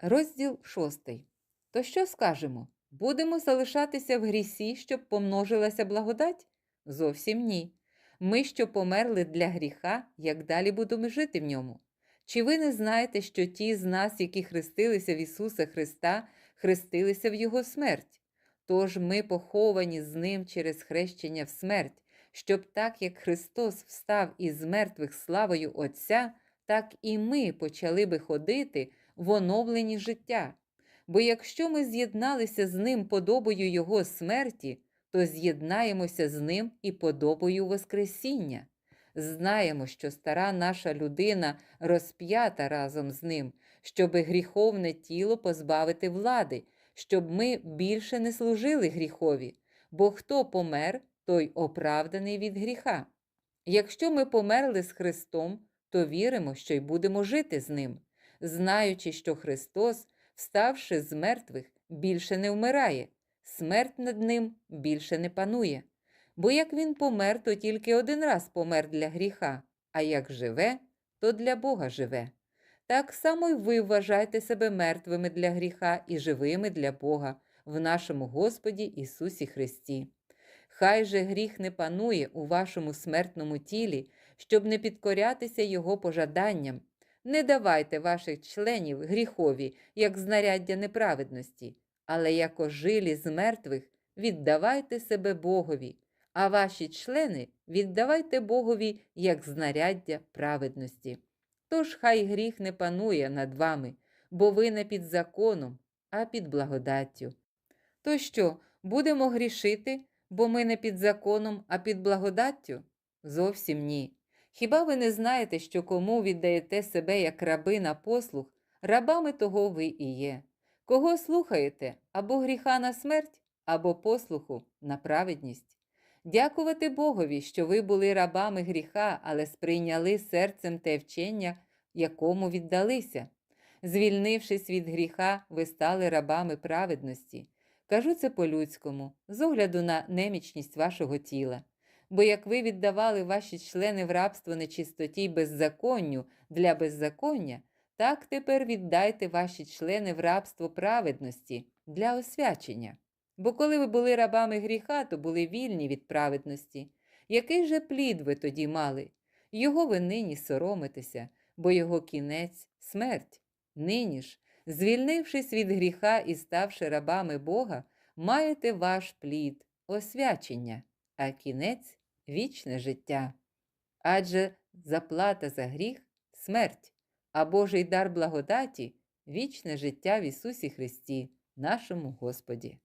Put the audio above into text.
Розділ 6. То що скажемо? Будемо залишатися в грісі, щоб помножилася благодать? Зовсім ні. Ми, що померли для гріха, як далі будемо жити в ньому? Чи ви не знаєте, що ті з нас, які хрестилися в Ісуса Христа, хрестилися в Його смерть? Тож ми поховані з Ним через хрещення в смерть, щоб так, як Христос встав із мертвих славою Отця, так і ми почали би ходити в оновленні життя. Бо якщо ми з'єдналися з Ним подобою Його смерті, то з'єднаємося з Ним і подобою Воскресіння. Знаємо, що стара наша людина розп'ята разом з ним, щоби гріховне тіло позбавити влади, щоб ми більше не служили гріхові, бо хто помер, той оправданий від гріха. Якщо ми померли з Христом, то віримо, що й будемо жити з Ним, знаючи, що Христос, вставши з мертвих, більше не вмирає, смерть над ним більше не панує. Бо як він помер, то тільки один раз помер для гріха, а як живе, то для Бога живе. Так само й ви вважайте себе мертвими для гріха і живими для Бога в нашому Господі Ісусі Христі. Хай же гріх не панує у вашому смертному тілі, щоб не підкорятися Його пожаданням. Не давайте ваших членів гріхові, як знаряддя неправедності, але як ожилі з мертвих віддавайте себе Богові, а ваші члени віддавайте Богові як знаряддя праведності. Тож хай гріх не панує над вами, бо ви не під законом, а під благодаттю. То що, будемо грішити, бо ми не під законом, а під благодаттю? Зовсім ні. Хіба ви не знаєте, що кому віддаєте себе як раби на послух, рабами того ви і є? Кого слухаєте або гріха на смерть, або послуху на праведність? Дякувати Богові, що ви були рабами гріха, але сприйняли серцем те вчення, якому віддалися. Звільнившись від гріха, ви стали рабами праведності. Кажу це по-людському, з огляду на немічність вашого тіла. Бо як ви віддавали ваші члени в рабство нечистоті й беззаконню для беззаконня, так тепер віддайте ваші члени в рабство праведності для освячення. Бо коли ви були рабами гріха, то були вільні від праведності. Який же плід ви тоді мали? Його ви нині соромитеся, бо його кінець смерть. Нині ж, звільнившись від гріха і ставши рабами Бога, маєте ваш плід освячення, а кінець вічне життя. Адже заплата за гріх смерть, а Божий дар благодаті вічне життя в Ісусі Христі, нашому Господі.